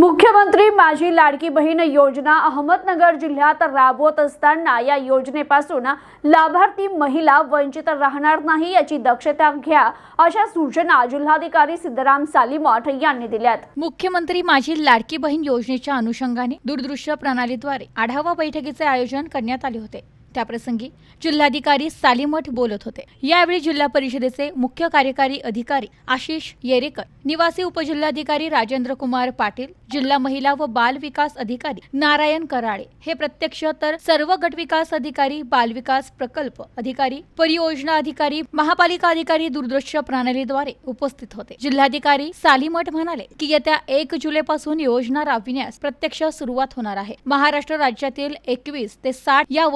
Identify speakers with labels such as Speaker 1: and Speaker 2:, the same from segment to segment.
Speaker 1: मुख्यमंत्री माझी लाडकी बहीण योजना अहमदनगर जिल्ह्यात राबवत असताना या योजनेपासून लाभार्थी महिला वंचित राहणार नाही याची दक्षता घ्या अशा सूचना जिल्हाधिकारी सिद्धराम सालीमठ यांनी दिल्यात.
Speaker 2: मुख्यमंत्री माझी लाडकी बहीण योजनेच्या अनुषंगाने दूरदृश्य प्रणालीद्वारे आढावा बैठकीचे आयोजन करण्यात आले होते. त्याप्रसंगी जिल्हाधिकारी सालीमठ बोलत होते. यावेळी जिल्हा परिषदेचे मुख्य कार्यकारी अधिकारी आशिष येरेकर निवासी उपजिल्हाधिकारी राजेंद्र कुमार पाटील जिल्हा महिला व बाल विकास अधिकारी नारायण कराळे. हे प्रत्यक्ष तर सर्व गट विकास अधिकारी बाल विकास प्रकल्प अधिकारी परियोजना अधिकारी महापालिका अधिकारी दूरदृश्य प्रणालीद्वारे उपस्थित होते. जिल्हाधिकारी सालीमठ म्हणाले की येत्या एक जुलैपासून योजना राबविण्यास प्रत्यक्ष सुरुवात होणार आहे. महाराष्ट्र राज्यातील एकवीस ते साठ या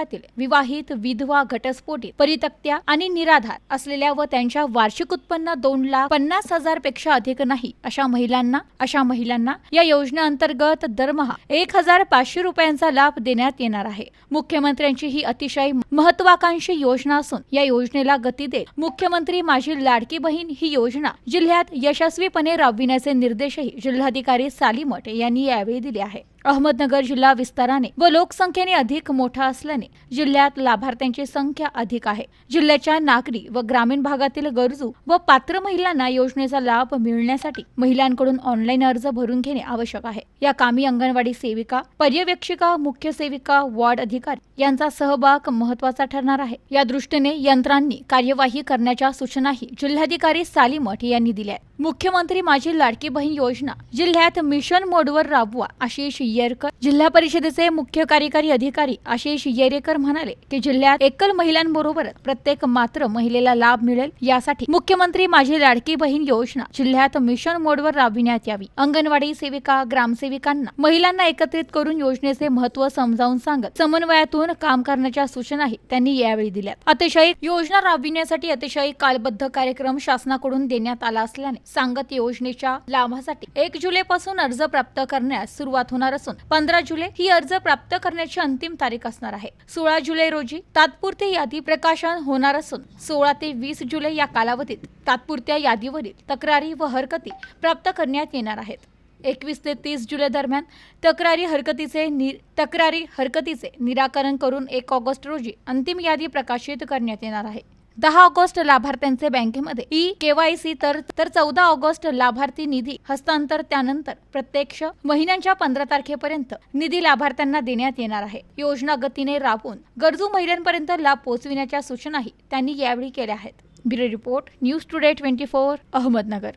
Speaker 2: वयोगटातील विवाहित विधवा घटस्फोटी परितक्त्या आणि निराधार असलेल्या व त्यांच्या वार्षिक उत्पन्न दोन लाख पन्नास हजारपेक्षा अधिक नाही अशा महिलांना अशा महिलांना या योजनेअंतर्गत दरमहा एक हजार पाचशे रुपयांचा लाभ देण्यात येणार आहे. मुख्यमंत्र्यांची ही अतिशय महत्वाकांक्षी योजना असून या योजनेला गती देत मुख्यमंत्री माझी लाडकी बहीण ही योजना जिल्ह्यात यशस्वीपणे राबविण्याचे निर्देशही जिल्हाधिकारी सालीमठ यांनी यावेळी दिले आहे अहमदनगर जिल्हा विस्ताराने व लोकसंख्येने अधिक मोठा असल्याने जिल्ह्यात लाभार्थ्यांची संख्या अधिक आहे. जिल्ह्याच्या नागरी व ग्रामीण भागातील गरजू व पात्र महिलांना योजनेचा लाभ मिळण्यासाठी महिलांकडून ऑनलाईन अर्ज भरून घेणे आवश्यक आहे. या कामी अंगणवाडी सेविका पर्यवेक्षिका मुख्य सेविका वॉर्ड अधिकारी यांचा सहभाग महत्त्वाचा ठरणार आहे. या दृष्टीने यंत्रांनी कार्यवाही करण्याच्या सूचनाही जिल्हाधिकारी सालीमठ यांनी दिल्या आहेत. मुख्यमंत्री माझी लाडकी बहीण योजना. जिल्ह्यात मिशन मोडवर राबवा आशिष येरकर. जिल्हा परिषदेचे मुख्य कार्यकारी अधिकारी आशिष येरेकर म्हणाले की जिल्ह्यात एकल महिलांबरोबर प्रत्येक मात्र महिलेला लाभ मिळेल. यासाठी मुख्यमंत्री माझी लाडकी बहीण योजना जिल्ह्यात मिशन मोडवर राबविण्यात यावी. अंगणवाडी सेविका ग्रामसेविकांना महिलांना एकत्रित करून योजनेचे महत्त्व समजावून सांगत समन्वयातून काम करण्याच्या सूचनाही त्यांनी यावेळी दिल्या अतिशय योजना राबविण्यासाठी अतिशय कालबद्ध कार्यक्रम शासनाकडून देण्यात आला असल्याने सांगत योजनेच्या लाभासाठी एक जुलै पासून अर्ज प्राप्त करण्यास सुरुवात होणार असून पंधरा जुलै ही अर्ज प्राप्त करण्याची अंतिम तारीख असणार आहे. सोळा जुलै रोजी तात्पुरते यादी प्रकाशन होणार असून सोळा ते वीस जुलै या कालावधीत तात्पुरत्या यादीवरील तक्रारी व हरकती प्राप्त करण्यात येणार आहेत. एकवीस ते तीस जुलै दरम्यान तक्रारी हरकतीचे नि तक्रारी हरकतीचे निराकरण करून एक ऑगस्ट रोजी अंतिम यादी प्रकाशित करण्यात येणार आहे. दहा ऑगस्ट लाभार्थ्यांचे बँकेमध्ये. ई केवायसी तर तर चौदा ऑगस्ट लाभार्थी निधी हस्तांतर त्यानंतर प्रत्यक्ष महिन्यांच्या पंधरा तारखेपर्यंत निधी लाभार्थ्यांना देण्यात येणार आहे. योजना गतीने राबवून गरजू महिलांपर्यंत लाभ पोहोचविण्याच्या सूचनाही त्यांनी यावेळी केल्या आहेत. Bureau report News Today twenty four Ahmednagar.